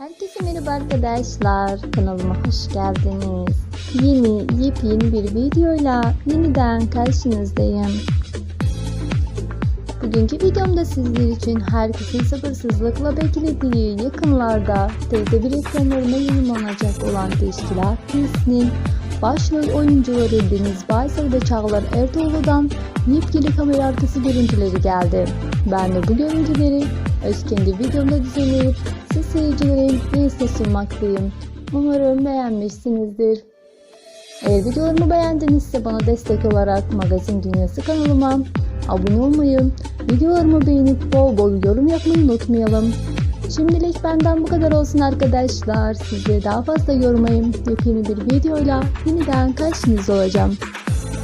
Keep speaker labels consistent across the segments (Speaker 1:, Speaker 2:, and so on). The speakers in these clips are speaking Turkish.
Speaker 1: Herkese merhaba arkadaşlar. Kanalıma hoş geldiniz. Yeni, yepyeni bir videoyla yeniden karşınızdayım. Bugünkü videomda sizler için herkesin sabırsızlıkla beklediği yakınlarda TRT1 ekranlarına yayınlanacak olan Teşkilat dizisinin başrol oyuncuları Deniz Baysal ve Çağlar Ertuğrul'dan yepyeni kamera arkası görüntüleri geldi. Ben de bu görüntüleri öz kendi videomda düzenleyip siz seyircilerin neyse sunmaktayım. Umarım beğenmişsinizdir. Eğer videolarımı beğendinizse bana destek olarak Magazin Dünyası kanalıma abone olmayı, videolarımı beğenip bol bol yorum yapmayı unutmayalım. Şimdilik benden bu kadar olsun arkadaşlar. Sizleri daha fazla yormayayım. Yepyeni bir videoyla yeniden karşınızda olacağım.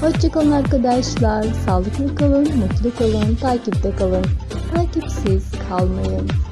Speaker 1: Hoşçakalın arkadaşlar. Sağlıklı kalın, mutlu kalın, takipte kalın. Takipsiz kalmayın.